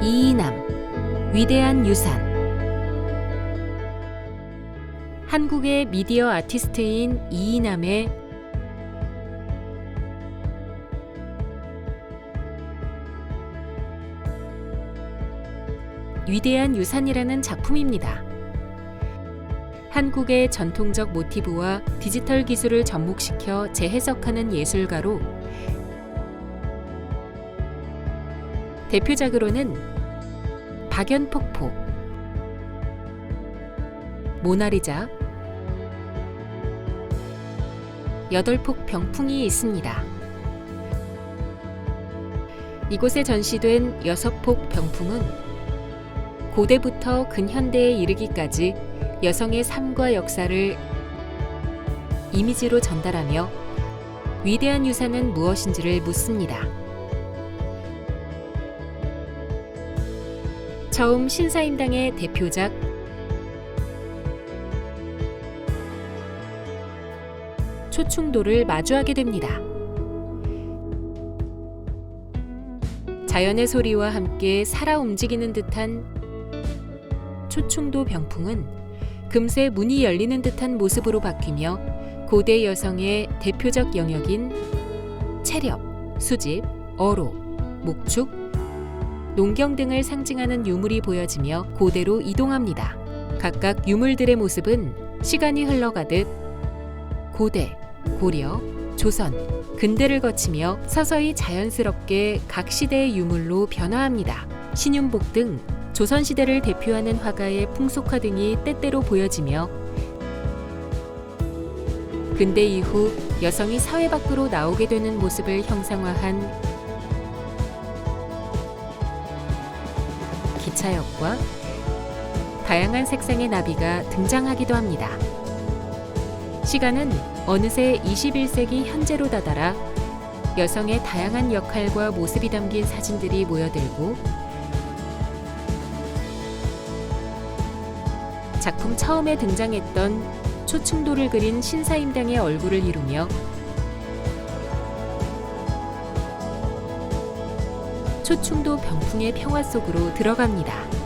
이이남 위대한 유산 한국의 미디어 아티스트인 이이남의 위대한 유산이라는 작품입니다. 한국의 전통적 모티브와 디지털 기술을 접목시켜 재해석하는 예술가로 대표작으로는 박연폭포, 모나리자, 여덟폭 병풍이 있습니다. 이곳에 전시된 여섯폭 병풍은 고대부터 근현대에 이르기까지 여성의 삶과 역사를 이미지로 전달하며 위대한 유산은 무엇인지를 묻습니다. 처음 신사임당의 대표작 초충도를 마주하게 됩니다. 자연의 소리와 함께 살아 움직이는 듯한 초충도 병풍은 금세 문이 열리는 듯한 모습으로 바뀌며 고대 여성의 대표적 영역인 체력, 수집, 어로, 목축, 농경 등을 상징하는 유물이 보여지며 고대로 이동합니다. 각각 유물들의 모습은 시간이 흘러가듯 고대, 고려, 조선, 근대를 거치며 서서히 자연스럽게 각 시대의 유물로 변화합니다. 신윤복 등 조선시대를 대표하는 화가의 풍속화 등이 때때로 보여지며 근대 이후 여성이 사회 밖으로 나오게 되는 모습을 형상화한 기차역과 다양한 색상의 나비가 등장하기도 합니다. 시간은 어느새 21세기 현재로 다다라 여성의 다양한 역할과 모습이 담긴 사진들이 모여들고 작품 처음에 등장했던 초충도를 그린 신사임당의 얼굴을 이루며 초충도 병풍의 평화 속으로 들어갑니다.